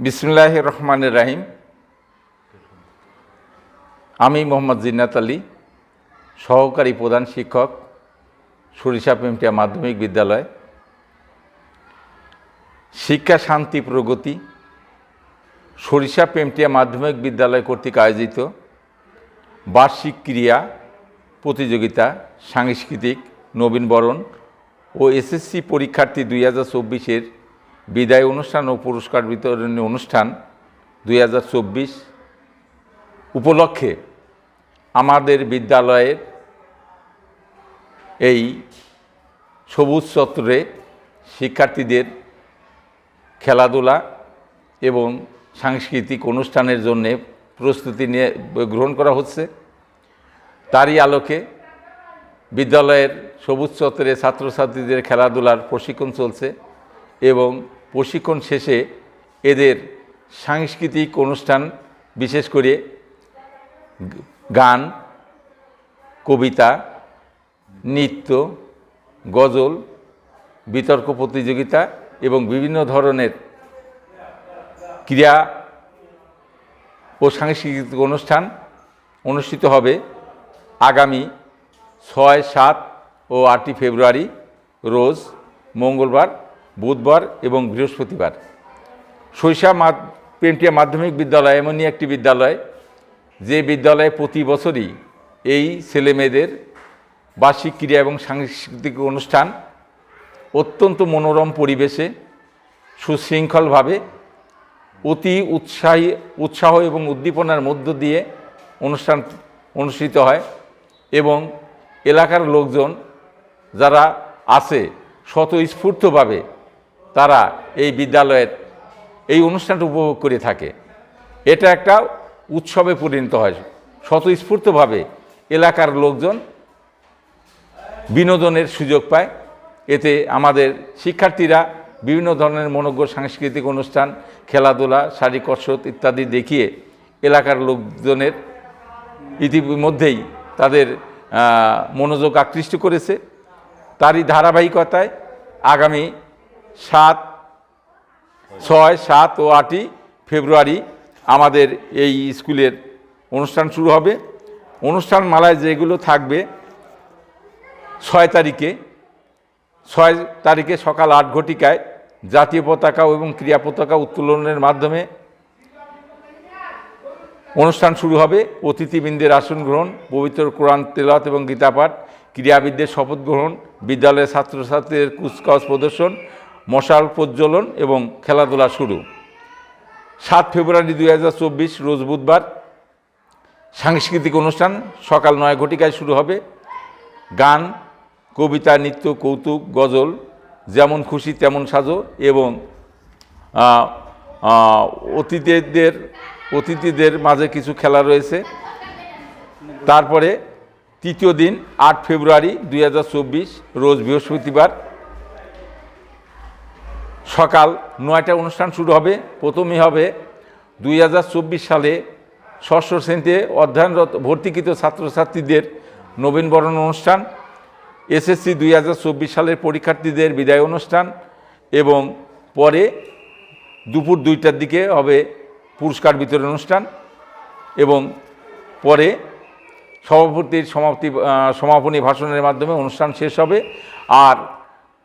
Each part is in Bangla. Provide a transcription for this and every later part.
বিসমুল্লাহ রহমান রাহিম। আমি মোহাম্মদ জিন্নাত আলী, সহকারী প্রধান শিক্ষক, সরিষা পেমটিয়া মাধ্যমিক বিদ্যালয়। শিক্ষা শান্তি প্রগতি, সরিষা পেমটিয়া মাধ্যমিক বিদ্যালয় কর্তৃক আয়োজিত বার্ষিক ক্রিয়া প্রতিযোগিতা সাংস্কৃতিক নবীনবরণ ও এসএসসি পরীক্ষার্থী দুই হাজার চব্বিশের বিদায় অনুষ্ঠান ও পুরস্কার বিতরণী অনুষ্ঠান দুই হাজার চব্বিশ উপলক্ষে আমাদের বিদ্যালয়ের এই সবুজ চত্বরে শিক্ষার্থীদের খেলাধুলা এবং সাংস্কৃতিক অনুষ্ঠানের জন্য প্রস্তুতি নিয়ে গ্রহণ করা হচ্ছে। তারই আলোকে বিদ্যালয়ের সবুজ চত্বরে ছাত্রছাত্রীদের খেলাধুলার প্রশিক্ষণ চলছে এবং প্রশিক্ষণ শেষে এদের সাংস্কৃতিক অনুষ্ঠান, বিশেষ করে গান, কবিতা, নৃত্য, গজল, বিতর্ক প্রতিযোগিতা এবং বিভিন্ন ধরনের ক্রীড়া ও সাংস্কৃতিক অনুষ্ঠান অনুষ্ঠিত হবে আগামী ছয়, সাত ও আটই ফেব্রুয়ারি, রোজ মঙ্গলবার বুধবার এবং বৃহস্পতিবার। মা পেন্টিয়া মাধ্যমিক বিদ্যালয় এমনই একটি বিদ্যালয়, যে বিদ্যালয়ে প্রতি বছরই এই ছেলেমেয়েদের বার্ষিক ক্রীড়া এবং সাংস্কৃতিক অনুষ্ঠান অত্যন্ত মনোরম পরিবেশে সুশৃঙ্খলভাবে অতি উৎসাহী, উৎসাহ এবং উদ্দীপনার মধ্য দিয়ে অনুষ্ঠান অনুষ্ঠিত হয় এবং এলাকার লোকজন যারা আছে স্বতঃস্ফূর্তভাবে তারা এই বিদ্যালয়ের এই অনুষ্ঠানটা উপভোগ করে থাকে। এটা একটা উৎসবে পরিণত হয়। স্বতঃস্ফূর্তভাবে এলাকার লোকজন বিনোদনের সুযোগ পায়। এতে আমাদের শিক্ষার্থীরা বিভিন্ন ধরনের মনোজ্ঞ সাংস্কৃতিক অনুষ্ঠান, খেলাধুলা শারীরিক কসরত ইত্যাদি দেখিয়ে এলাকার লোকজনের ইতিমধ্যেই তাদের মনোযোগ আকৃষ্ট করেছে। তারই ধারাবাহিকতায় আগামী সাত, ছয়, সাত ও আটই ফেব্রুয়ারি আমাদের এই স্কুলের অনুষ্ঠান শুরু হবে। অনুষ্ঠান মালায় যেগুলো থাকবে, ছয় তারিখে ছয় তারিখে সকাল আট ঘটিকায় জাতীয় পতাকা এবং ক্রিয়া পতাকা উত্তোলনের মাধ্যমে অনুষ্ঠান শুরু হবে। অতিথিবৃন্দের আসন গ্রহণ, পবিত্র কোরআন তেলাত এবং গীতাপাঠ, ক্রীড়াবিদদের শপথ গ্রহণ, বিদ্যালয়ের ছাত্রছাত্রীদের কুচকাওয়াজ প্রদর্শন মশাল প্রজ্বলন এবং খেলাধুলা শুরু। সাত ফেব্রুয়ারি দুই হাজার চব্বিশ, রোজ বুধবার সাংস্কৃতিক অনুষ্ঠান সকাল নয় ঘটিকায় শুরু হবে। গান, কবিতা, নৃত্য, কৌতুক, গজল যেমন খুশি তেমন সাজো এবং অতিথিদের অতিথিদের মাঝে কিছু খেলা রয়েছে। তারপরে তৃতীয় দিন, আট ফেব্রুয়ারি দুই হাজার চব্বিশ, রোজ বৃহস্পতিবার সকাল নয়টা অনুষ্ঠান শুরু হবে প্রথমে হবে দুই হাজার চব্বিশ সালে ষষ্ঠ শ্রেণীতে অধ্যয়নরত ভর্তিকৃত ছাত্রছাত্রীদের নবীনবরণ অনুষ্ঠান, এসএসসি দুই হাজার চব্বিশ সালের পরীক্ষার্থীদের বিদায় অনুষ্ঠান এবং পরে দুপুর দুইটার দিকে হবে পুরস্কার বিতরণ অনুষ্ঠান এবং পরে সভাপতির সমাপ্তি সমাপনী ভাষণের মাধ্যমে অনুষ্ঠান শেষ হবে। আর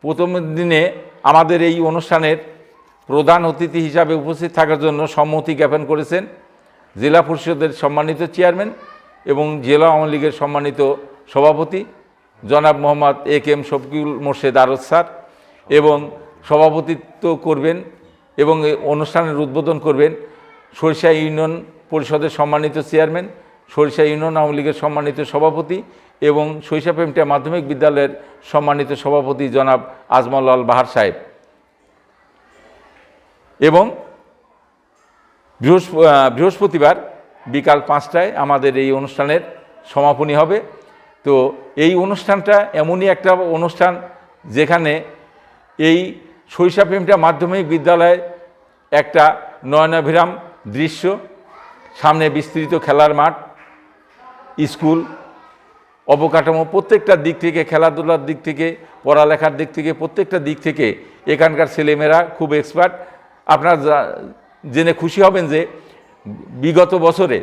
প্রথম দিনে আমাদের এই অনুষ্ঠানের প্রধান অতিথি হিসাবে উপস্থিত থাকার জন্য সম্মতি জ্ঞাপন করেছেন জেলা পরিষদের সম্মানিত চেয়ারম্যান এবং জেলা আওয়ামী লীগের সম্মানিত সভাপতি জনাব Mohammad A K M Shafiqul Morshed Araz sir এবং সভাপতিত্ব করবেন এবং অনুষ্ঠানের উদ্বোধন করবেন সরিষা ইউনিয়ন পরিষদের সম্মানিত চেয়ারম্যান, সরিষা ইউনিয়ন আওয়ামী লীগের সম্মানিত সভাপতি এবং সরিষা প্রেমটিয়া মাধ্যমিক বিদ্যালয়ের সম্মানিত সভাপতি জনাব আজমল বাহার সাহেব। এবং বৃহস্প বৃহস্পতিবার বিকাল পাঁচটায় আমাদের এই অনুষ্ঠানের সমাপনী হবে। তো এই অনুষ্ঠানটা এমনই একটা অনুষ্ঠান যেখানে এই প্রেমটা মাধ্যমিক বিদ্যালয়ে একটা নয়নাভিরাম দৃশ্য, সামনে বিস্তৃত খেলার মাঠ, স্কুল অবকাঠামো প্রত্যেকটা দিক থেকে, খেলাধুলার দিক থেকে, পড়ালেখার দিক থেকে, প্রত্যেকটা দিক থেকে এখানকার ছেলেমেয়েরা খুব এক্সপার্ট আপনার জেনে খুশি হবেন যে বিগত বছরে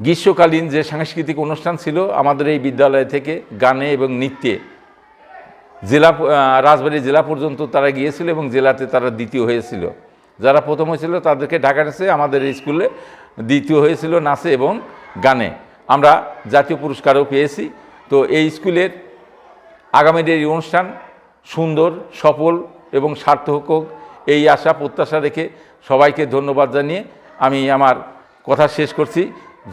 গ্রীষ্মকালীন যে সাংস্কৃতিক অনুষ্ঠান ছিল, আমাদের এই বিদ্যালয় থেকে গানে এবং নৃত্যে জেলা রাজবাড়ী জেলা পর্যন্ত তারা গিয়েছিল এবং জেলাতে তারা দ্বিতীয় হয়েছিল। যারা প্রথম হয়েছিল তাদেরকে ঢাকা আমাদের স্কুলে দ্বিতীয় হয়েছিল নাচে এবং গানে। আমরা জাতীয় পুরস্কারও পেয়েছি। তো এই স্কুলের আগামীদের এই অনুষ্ঠান সুন্দর, সফল এবং সার্থক হোক, এই আশা, প্রত্যাশা রেখে সবাইকে ধন্যবাদ জানিয়ে আমি আমার কথা শেষ করছি।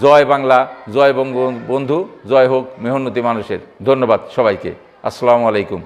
জয় বাংলা, জয় বঙ্গবন্ধু, জয় হোক মেহন্নতি মানুষের। ধন্যবাদ সবাইকে। আসসালামু আলাইকুম।